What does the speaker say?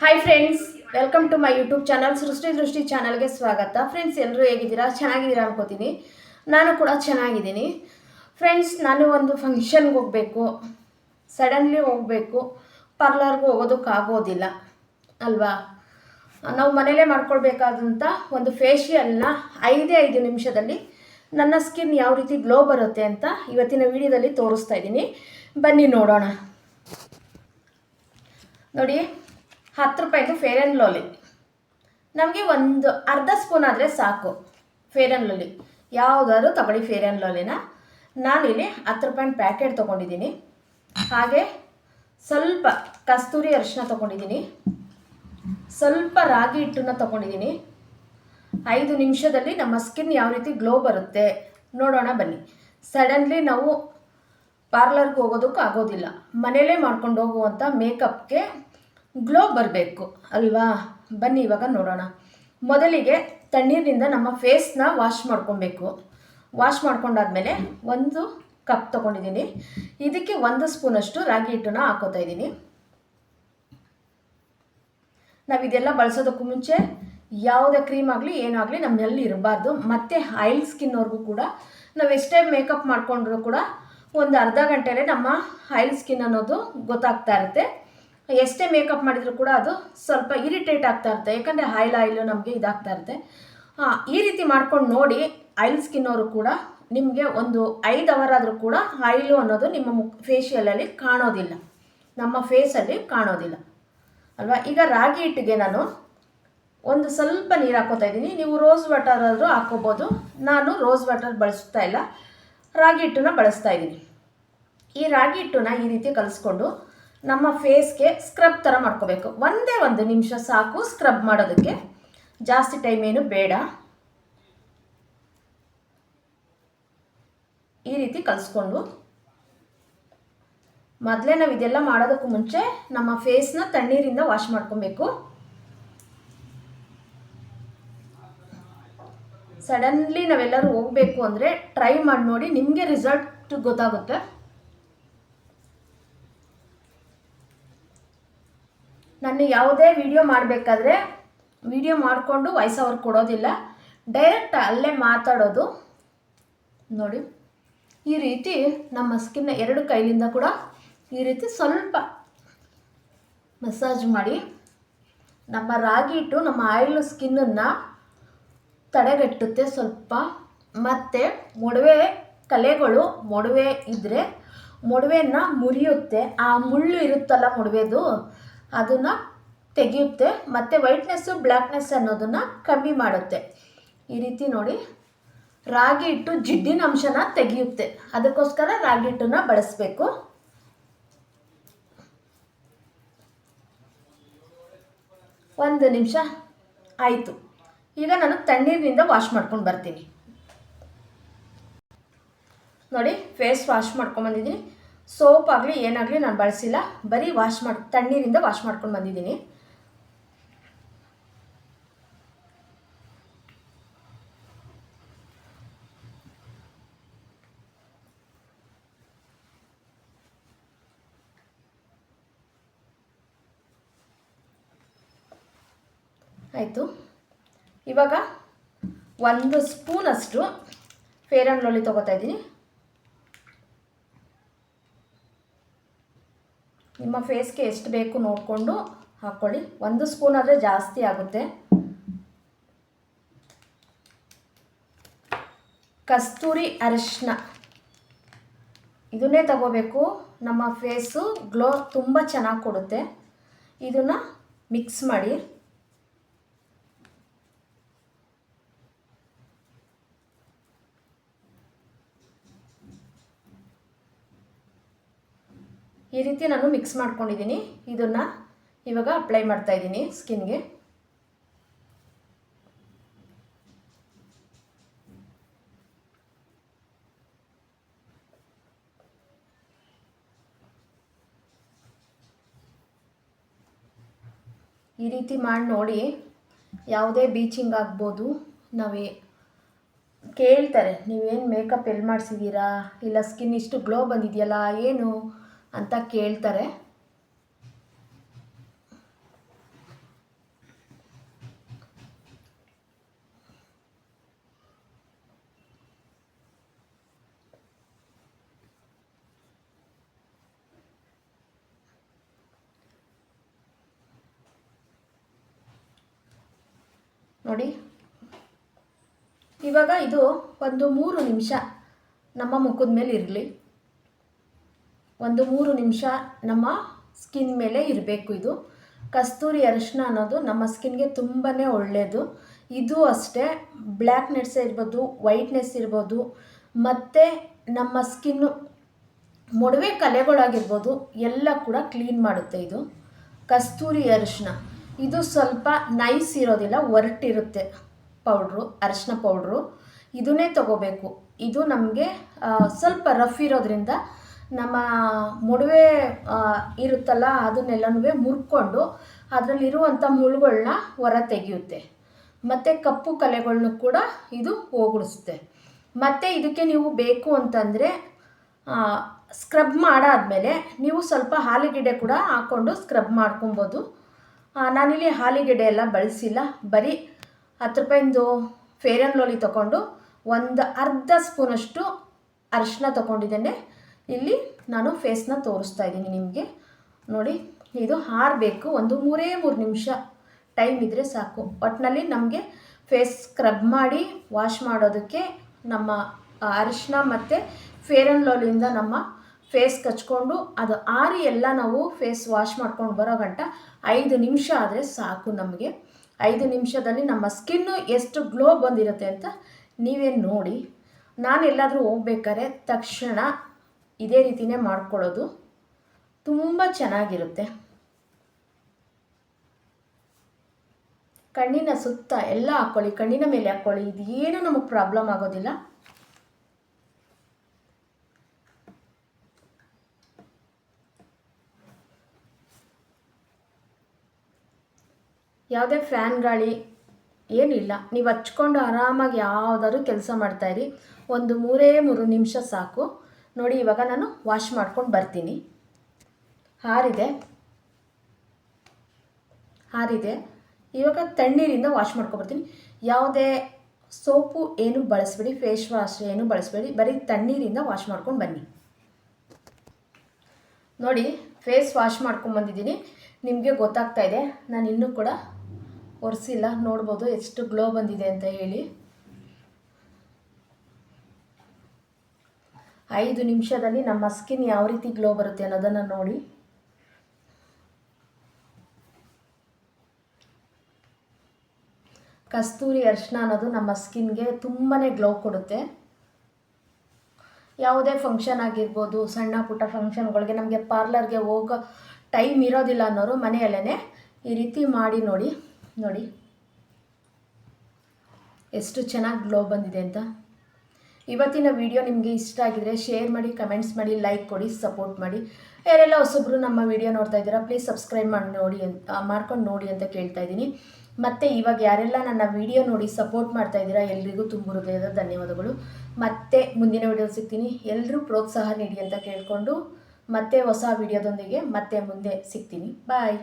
Hi friends welcome to my YouTube channel ಸೃಷ್ಟಿ ದೃಷ್ಟಿ ಚಾನಲ್ಗೆ ಸ್ವಾಗತ. ಫ್ರೆಂಡ್ಸ್ ಎಲ್ಲರೂ ಹೇಗಿದ್ದೀರಾ? ಚೆನ್ನಾಗಿದ್ದೀರಾ ಅನ್ಕೋತೀನಿ. ನಾನು ಕೂಡ ಚೆನ್ನಾಗಿದ್ದೀನಿ. ಫ್ರೆಂಡ್ಸ್ ನಾನು ಒಂದು ಫಂಕ್ಷನ್ಗೆ ಹೋಗಬೇಕು. ಸಡನ್ಲಿ ಹೋಗಬೇಕು. ಪಾರ್ಲರ್ಗೆ ಹೋಗೋದಕ್ಕಾಗೋದಿಲ್ಲ ಅಲ್ವಾ? ನಾವು ಮನೇಲೇ ಮಾಡ್ಕೊಳ್ಬೇಕಾದಂಥ ಒಂದು ಫೇಶಿಯಲ್ನ ಐದೇ ಐದು ನಿಮಿಷದಲ್ಲಿ ನನ್ನ ಸ್ಕಿನ್ ಯಾವ ರೀತಿ ಗ್ಲೋ ಬರುತ್ತೆ ಅಂತ ಇವತ್ತಿನ ವಿಡಿಯೋದಲ್ಲಿ ತೋರಿಸ್ತಾ ಇದ್ದೀನಿ. ಬನ್ನಿ ನೋಡೋಣ. ನೋಡಿ, ಹತ್ತು ರೂಪಾಯಿದು ಫೇರ್ ಆ್ಯಂಡ್ ಲೋಲಿ ನಮಗೆ ಒಂದು ಅರ್ಧ ಸ್ಪೂನ್ ಆದರೆ ಸಾಕು. ಫೇರ್ ಆ್ಯಂಡ್ ಲೋಲಿ ಯಾವುದಾದ್ರು ತಗೊಳ್ಳಿ ಫೇರ್ ಆ್ಯಂಡ್ ಲೋಲಿನ ನಾನಿಲ್ಲಿ ಹತ್ತು ರೂಪಾಯಿ ಪ್ಯಾಕೆಟ್ ತೊಗೊಂಡಿದ್ದೀನಿ. ಹಾಗೆ ಸ್ವಲ್ಪ ಕಸ್ತೂರಿ ಅರಿಶಿನ ತೊಗೊಂಡಿದ್ದೀನಿ. ಸ್ವಲ್ಪ ರಾಗಿ ಹಿಟ್ಟನ್ನು ತೊಗೊಂಡಿದ್ದೀನಿ. ಐದು ನಿಮಿಷದಲ್ಲಿ ನಮ್ಮ ಸ್ಕಿನ್ ಯಾವ ರೀತಿ ಗ್ಲೋ ಬರುತ್ತೆ. ನೋಡೋಣ ಬನ್ನಿ. ಸಡನ್ಲಿ ನಾವು ಪಾರ್ಲರ್ಗೆ ಹೋಗೋದಕ್ಕೆ ಆಗೋದಿಲ್ಲ. ಮನೇಲೇ ಮಾಡ್ಕೊಂಡು ಹೋಗುವಂಥ ಮೇಕಪ್ಗೆ ಗ್ಲೋ ಬರಬೇಕು. ಅಲ್ವಾ? ಬನ್ನಿ ಇವಾಗ ನೋಡೋಣ. ಮೊದಲಿಗೆ ತಣ್ಣೀರಿನಿಂದ ನಮ್ಮ ಫೇಸ್ನ ವಾಶ್ ಮಾಡ್ಕೊಬೇಕು. ವಾಶ್ ಮಾಡ್ಕೊಂಡಾದ್ಮೇಲೆ ಒಂದು ಕಪ್ ತೊಗೊಂಡಿದ್ದೀನಿ. ಇದಕ್ಕೆ ಒಂದು ಸ್ಪೂನಷ್ಟು ರಾಗಿ ಹಿಟ್ಟನ್ನ ಹಾಕೋತಾ ಇದ್ದೀನಿ. ನಾವು ಇದೆಲ್ಲ ಬಳಸೋದಕ್ಕೂ ಮುಂಚೆ ಯಾವುದೇ ಕ್ರೀಮ್ ಆಗಲಿ ಏನಾಗಲಿ ನಮ್ಮಲ್ಲಿ ಇರಬಾರ್ದು. ಮತ್ತು ಆಯಿಲ್ ಸ್ಕಿನ್ನವ್ರಿಗೂ ಕೂಡ ನಾವು ಎಷ್ಟೇ ಮೇಕಪ್ ಮಾಡ್ಕೊಂಡ್ರೂ ಕೂಡ ಒಂದು ಅರ್ಧ ಗಂಟೆಲೇ ನಮ್ಮ ಆಯಿಲ್ ಸ್ಕಿನ್ ಅನ್ನೋದು ಗೊತ್ತಾಗ್ತಾ ಇರುತ್ತೆ. ಎಷ್ಟೇ ಮೇಕಪ್ ಮಾಡಿದರೂ ಕೂಡ ಅದು ಸ್ವಲ್ಪ ಇರಿಟೇಟ್ ಆಗ್ತಾ ಇರುತ್ತೆ. ಯಾಕಂದರೆ ಆಯಿಲ್ ಆಯಿಲು ನಮಗೆ ಇದಾಗ್ತಾ ಇರುತ್ತೆ. ಈ ರೀತಿ ಮಾಡ್ಕೊಂಡು ನೋಡಿ ಆಯಿಲ್ ಸ್ಕಿನ್ನವರು ಕೂಡ ನಿಮಗೆ ಒಂದು ಐದು ಅವರ್ ಆದರೂ ಕೂಡ ಆಯಿಲು ಅನ್ನೋದು ನಿಮ್ಮ ಮುಖ ಫೇಶಿಯಲಲ್ಲಿ ಕಾಣೋದಿಲ್ಲ. ನಮ್ಮ ಫೇಸಲ್ಲಿ ಕಾಣೋದಿಲ್ಲ. ಅಲ್ವಾ? ಈಗ ರಾಗಿ ಹಿಟ್ಟಿಗೆ ನಾನು ಒಂದು ಸ್ವಲ್ಪ ನೀರು ಹಾಕೋತಾ ಇದ್ದೀನಿ. ನೀವು ರೋಸ್ ವಾಟರ್ ಆದರೂ ಹಾಕೋಬೋದು. ನಾನು ರೋಸ್ ವಾಟರ್ ಬಳಸ್ತಾ ಇಲ್ಲ. ರಾಗಿ ಹಿಟ್ಟನ್ನ ಬಳಸ್ತಾ ಇದ್ದೀನಿ. ಈ ರಾಗಿ ಹಿಟ್ಟನ್ನ ಈ ರೀತಿ ಕಲಿಸ್ಕೊಂಡು ನಮ್ಮ ಫೇಸ್ಗೆ ಸ್ಕ್ರಬ್ ಥರ ಮಾಡ್ಕೋಬೇಕು. ಒಂದೇ ಒಂದು ನಿಮಿಷ ಸಾಕು ಸ್ಕ್ರಬ್ ಮಾಡೋದಕ್ಕೆ. ಜಾಸ್ತಿ ಟೈಮ್ ಏನು ಬೇಡ. ಈ ರೀತಿ ಕಲಿಸ್ಕೊಂಡು. ಮೊದಲೇ ನಾವು ಇದೆಲ್ಲ ಮಾಡೋದಕ್ಕೂ ಮುಂಚೆ ನಮ್ಮ ಫೇಸ್ನ ತಣ್ಣೀರಿಂದ ವಾಶ್ ಮಾಡ್ಕೊಬೇಕು. ಸಡನ್ಲಿ ನಾವೆಲ್ಲರೂ ಹೋಗಬೇಕು ಅಂದರೆ ಟ್ರೈ ಮಾಡಿ ನೋಡಿ ನಿಮಗೆ ರಿಸಲ್ಟ್ ಗೊತ್ತಾಗುತ್ತೆ. ನಾನು ಯಾವುದೇ ವಿಡಿಯೋ ಮಾಡಬೇಕಾದ್ರೆ ವಿಡಿಯೋ ಮಾಡಿಕೊಂಡು ವಾಯ್ಸ್ ಅವ್ರು ಕೊಡೋದಿಲ್ಲ. ಡೈರೆಕ್ಟ್ ಅಲ್ಲೇ ಮಾತಾಡೋದು. ನೋಡಿ, ಈ ರೀತಿ ನಮ್ಮ ಸ್ಕಿನ್ನ ಎರಡು ಕೈಲಿಂದ ಕೂಡ ಈ ರೀತಿ ಸ್ವಲ್ಪ ಮಸಾಜ್ ಮಾಡಿ, ನಮ್ಮ ರಾಗಿ ಇಟ್ಟು ನಮ್ಮ ಆಯಿಲ್ ಸ್ಕಿನ್ನನ್ನು ತಡೆಗಟ್ಟುತ್ತೆ ಸ್ವಲ್ಪ. ಮತ್ತು ಮೊಡವೆ ಕಲೆಗಳು ಮೊಡವೆ ಇದ್ದರೆ ಮೊಡವೆಯನ್ನು ಮುರಿಯುತ್ತೆ. ಆ ಮುಳ್ಳು ಇರುತ್ತಲ್ಲ ಮೊಡವೆದು ಅದನ್ನು ತೆಗೆಯುತ್ತೆ, ಮತ್ತು ವೈಟ್ನೆಸ್ಸು ಬ್ಲ್ಯಾಕ್ನೆಸ್ ಅನ್ನೋದನ್ನು ಕಮ್ಮಿ ಮಾಡುತ್ತೆ. ಈ ರೀತಿ ನೋಡಿ, ರಾಗಿ ಹಿಟ್ಟು ಜಿಡ್ಡಿನ ಅಂಶನ ತೆಗೆಯುತ್ತೆ. ಅದಕ್ಕೋಸ್ಕರ ರಾಗಿ ಹಿಟ್ಟನ್ನ ಬಳಸಬೇಕು. ಒಂದು ನಿಮಿಷ ಆಯಿತು. ಈಗ ನಾನು ತಣ್ಣೀರಿನಿಂದ ವಾಶ್ ಮಾಡ್ಕೊಂಡು ಬರ್ತೀನಿ. ನೋಡಿ ಫೇಸ್ ವಾಶ್ ಮಾಡ್ಕೊಂಬಂದಿದ್ದೀನಿ ಸೋಪ್ ಆಗಲಿ ಏನಾಗಲಿ ನಾನು ಬಳಸಿಲ್ಲ. ಬರೀ ವಾಶ್ ಮಾಡಿ, ತಣ್ಣೀರಿಂದ ವಾಶ್ ಮಾಡ್ಕೊಂಡು ಬಂದಿದ್ದೀನಿ. ಆಯಿತು. ಇವಾಗ ಒಂದು ಸ್ಪೂನಷ್ಟು ಫೇರ್ ಆ್ಯಂಡ್ ಲೋಲಿ ತೊಗೋತಾ ಇದ್ದೀನಿ. ನಿಮ್ಮ ಫೇಸ್ಗೆ ಎಷ್ಟು ಬೇಕು ನೋಡಿಕೊಂಡು ಹಾಕ್ಕೊಳ್ಳಿ ಒಂದು ಸ್ಪೂನ್ ಆದರೆ ಜಾಸ್ತಿ ಆಗುತ್ತೆ. ಕಸ್ತೂರಿ ಅರಿಶಿನ ಇದನ್ನೇ ತಗೋಬೇಕು. ನಮ್ಮ ಫೇಸು ಗ್ಲೋ ತುಂಬ ಚೆನ್ನಾಗಿ ಕೊಡುತ್ತೆ. ಇದನ್ನು ಮಿಕ್ಸ್ ಮಾಡಿ. ಈ ರೀತಿ ನಾನು ಮಿಕ್ಸ್ ಮಾಡ್ಕೊಂಡಿದ್ದೀನಿ ಇದನ್ನು ಇವಾಗ ಅಪ್ಲೈ ಮಾಡ್ತಾ ಇದ್ದೀನಿ ಸ್ಕಿನ್ಗೆ ಈ ರೀತಿ ಮಾಡಿ ನೋಡಿ ಯಾವುದೇ ಬೀಚಿಂಗ್ ಆಗ್ಬೋದು. ನಾವೇ ಕೇಳ್ತಾರೆ, ನೀವೇನು ಮೇಕಪ್ ಎಲ್ಲಿ ಮಾಡಿಸಿದ್ದೀರಾ ಇಲ್ಲ ಸ್ಕಿನ್ ಇಷ್ಟು ಗ್ಲೋ ಬಂದಿದೆಯಲ್ಲ, ಏನು? ಅಂತ ಕೇಳ್ತಾರೆ. ನೋಡಿ. ಇವಾಗ ಇದು ಒಂದು ಮೂರು ನಿಮಿಷ ನಮ್ಮ ಮುಖದ ಮೇಲೆ ಇರಲಿ. ಒಂದು ಮೂರು ನಿಮಿಷ ನಮ್ಮ ಸ್ಕಿನ್ ಮೇಲೆ ಇರಬೇಕು ಇದು. ಕಸ್ತೂರಿ ಅರಿಶಿನ ಅನ್ನೋದು ನಮ್ಮ ಸ್ಕಿನ್ಗೆ ತುಂಬಾ ಒಳ್ಳೆಯದು ಇದು ಅಷ್ಟೇ ಬ್ಲ್ಯಾಕ್ನೆಸ್ ಇರ್ಬೋದು ವೈಟ್ನೆಸ್ ಇರ್ಬೋದು, ಮತ್ತು ನಮ್ಮ ಸ್ಕಿನ್ನು ಮೊಡವೆ ಕಲೆಗಳಾಗಿರ್ಬೋದು, ಎಲ್ಲ ಕೂಡ ಕ್ಲೀನ್ ಮಾಡುತ್ತೆ ಇದು. ಕಸ್ತೂರಿ ಅರಿಶಿನ ಇದು ಸ್ವಲ್ಪ ನೈಸ್ ಇರೋದಿಲ್ಲ, ಒರಟಿರುತ್ತೆ ಪೌಡ್ರು ಅರಿಶಿನ ಪೌಡ್ರು ಇದನ್ನೇ ತಗೋಬೇಕು. ಇದು ನಮಗೆ ಸ್ವಲ್ಪ ರಫ್ ಇರೋದ್ರಿಂದ ನಮ್ಮ ಮೊಡವೆ ಇರುತ್ತಲ್ಲ ಅದನ್ನೆಲ್ಲನೂ ಮುರ್ಕೊಂಡು ಅದರಲ್ಲಿರುವಂಥ ಮುಳ್ಳುಗಳನ್ನ ಹೊರ ತೆಗೆಯುತ್ತೆ. ಮತ್ತು ಕಪ್ಪು ಕಲೆಗಳನ್ನು ಕೂಡ ಇದು ಹೋಗುಡಿಸುತ್ತೆ ಮತ್ತು ಇದಕ್ಕೆ ನೀವು ಬೇಕು ಅಂತಂದರೆ ಸ್ಕ್ರಬ್ ಮಾಡಾದಮೇಲೆ ನೀವು ಸ್ವಲ್ಪ ಹಾಲಿಗೆಡೆ ಕೂಡ ಹಾಕ್ಕೊಂಡು ಸ್ಕ್ರಬ್ ಮಾಡ್ಕೊಬೋದು. ನಾನಿಲ್ಲಿ ಹಾಲಿಗೆಡೆ ಎಲ್ಲ ಬಳಸಿಲ್ಲ. ಬರೀ ಹತ್ತು ರೂಪಾಯಿಂದು ಫೇರ್ ಆ್ಯಂಡ್ ಲೋಲಿ ತೊಗೊಂಡು ಒಂದು ಅರ್ಧ ಸ್ಪೂನಷ್ಟು ಅರಿಶಿನ ತೊಗೊಂಡಿದ್ದೇನೆ. ಇಲ್ಲಿ ನಾನು ಫೇಸ್ನ ತೋರಿಸ್ತಾ ಇದ್ದೀನಿ ನಿಮಗೆ. ನೋಡಿ, ಇದು ಹಾರಬೇಕು ಒಂದು ಮೂರೇ ಮೂರು ನಿಮಿಷ ಟೈಮ್ ಇದ್ದರೆ ಸಾಕು. ಒಟ್ಟಿನಲ್ಲಿ ನಮಗೆ ಫೇಸ್ ಸ್ಕ್ರಬ್ ಮಾಡಿ ವಾಶ್ ಮಾಡೋದಕ್ಕೆ ನಮ್ಮ ಅರಿಶಿನ ಮತ್ತು ಫೇರ್ ಆ್ಯಂಡ್ ಲವ್ಲಿಂದ ನಮ್ಮ ಫೇಸ್ ಕಚ್ಕೊಂಡು, ಅದು ಆರಿ ಎಲ್ಲ ನಾವು ಫೇಸ್ ವಾಶ್ ಮಾಡ್ಕೊಂಡು ಬರೋ ಗಂಟ ಐದು ನಿಮಿಷ ಆದರೆ ಸಾಕು ನಮಗೆ. ಐದು ನಿಮಿಷದಲ್ಲಿ ನಮ್ಮ ಸ್ಕಿನ್ನು ಎಷ್ಟು ಗ್ಲೋ ಬಂದಿರುತ್ತೆ ಅಂತ ನೀವೇ ನೋಡಿ. ನಾನು ಎಲ್ಲಾದರೂ ಹೋಗ್ಬೇಕಾದ್ರೆ ತಕ್ಷಣ ಇದೇ ರೀತಿನೇ ಮಾಡ್ಕೊಳ್ಳೋದು ತುಂಬ ಚೆನ್ನಾಗಿರುತ್ತೆ. ಕಣ್ಣಿನ ಸುತ್ತ ಎಲ್ಲ ಹಾಕ್ಕೊಳ್ಳಿ ಕಣ್ಣಿನ ಮೇಲೆ ಹಾಕ್ಕೊಳ್ಳಿ ಇದೇನು ನಮಗೆ ಪ್ರಾಬ್ಲಮ್ ಆಗೋದಿಲ್ಲ. ಯಾವುದೇ ಫ್ಯಾನ್ ಗಾಳಿ ಏನಿಲ್ಲ, ನೀವು ಹಚ್ಕೊಂಡು ಆರಾಮಾಗಿ ಯಾವುದಾದ್ರು ಕೆಲಸ ಮಾಡ್ತಾಯಿರಿ ಒಂದು ಮೂರೇ ಮೂರು ನಿಮಿಷ ಸಾಕು. ನೋಡಿ, ಇವಾಗ ನಾನು ವಾಶ್ ಮಾಡ್ಕೊಂಡು ಬರ್ತೀನಿ. ಹಾರಿದೆ. ಹಾರಿದೆ. ಇವಾಗ ತಣ್ಣೀರಿಂದ ವಾಶ್ ಮಾಡ್ಕೊಬರ್ತೀನಿ ಯಾವುದೇ ಸೋಪು ಏನು ಬಳಸಬೇಡಿ ಫೇಸ್ ವಾಶ್ ಏನು ಬಳಸಬೇಡಿ, ಬರೀ ತಣ್ಣೀರಿಂದ ವಾಶ್ ಮಾಡ್ಕೊಂಡು ಬನ್ನಿ. ನೋಡಿ ಫೇಸ್ ವಾಶ್ ಮಾಡ್ಕೊಂಬಂದಿದ್ದೀನಿ ನಿಮಗೆ ಗೊತ್ತಾಗ್ತಾ ಇದೆ, ನಾನು ಇನ್ನೂ ಕೂಡ ಒರೆಸಿಲ್ಲ. ನೋಡ್ಬೋದು ಎಷ್ಟು ಗ್ಲೋ ಬಂದಿದೆ ಅಂತ ಹೇಳಿ. ಐದು ನಿಮಿಷದಲ್ಲಿ ನಮ್ಮ ಸ್ಕಿನ್ ಯಾವ ರೀತಿ ಗ್ಲೋ ಬರುತ್ತೆ ಅನ್ನೋದನ್ನು ನೋಡಿ. ಕಸ್ತೂರಿ ಅರಿಶಿನ ಅನ್ನೋದು ನಮ್ಮ ಸ್ಕಿನ್ಗೆ ತುಂಬಾ ಗ್ಲೋ ಕೊಡುತ್ತೆ. ಯಾವುದೇ ಫಂಕ್ಷನ್ ಆಗಿರ್ಬೋದು, ಸಣ್ಣ ಪುಟ್ಟ ಫಂಕ್ಷನ್ಗಳಿಗೆ ನಮಗೆ ಪಾರ್ಲರ್ಗೆ ಹೋಗೋ ಟೈಮ್ ಇರೋದಿಲ್ಲ ಅನ್ನೋರು ಮನೆಯಲ್ಲೇ ಈ ರೀತಿ ಮಾಡಿ ನೋಡಿ ನೋಡಿ. ಎಷ್ಟು ಚೆನ್ನಾಗಿ ಗ್ಲೋ ಬಂದಿದೆ ಅಂತ. ಇವತ್ತಿನ ವಿಡಿಯೋ ನಿಮಗೆ ಇಷ್ಟ ಆಗಿದರೆ ಶೇರ್ ಮಾಡಿ ಕಮೆಂಟ್ಸ್ ಮಾಡಿ ಲೈಕ್ ಕೊಡಿ ಸಪೋರ್ಟ್ ಮಾಡಿ. ಯಾರೆಲ್ಲ ಹೊಸಬ್ರು ನಮ್ಮ ವಿಡಿಯೋ ನೋಡ್ತಾ ಇದ್ದೀರಾ ಪ್ಲೀಸ್ ಸಬ್ಸ್ಕ್ರೈಬ್ ಮಾಡಿ ನೋಡಿ ಅಂತ ಮಾಡ್ಕೊಂಡು ನೋಡಿ ಅಂತ ಕೇಳ್ತಾ ಇದ್ದೀನಿ. ಮತ್ತು ಇವಾಗ ಯಾರೆಲ್ಲ ನನ್ನ ವಿಡಿಯೋ ನೋಡಿ ಸಪೋರ್ಟ್ ಮಾಡ್ತಾ ಇದ್ದೀರಾ, ಎಲ್ರಿಗೂ ತುಂಬ ಹೃದಯದ ಧನ್ಯವಾದಗಳು. ಮತ್ತೆ ಮುಂದಿನ ವಿಡಿಯೋ ಸಿಗ್ತೀನಿ. ಎಲ್ಲರೂ ಪ್ರೋತ್ಸಾಹ ನೀಡಿ ಅಂತ ಕೇಳಿಕೊಂಡು ಮತ್ತೆ ಹೊಸ ವಿಡಿಯೋದೊಂದಿಗೆ ಮತ್ತೆ ಮುಂದೆ ಸಿಗ್ತೀನಿ. ಬಾಯ್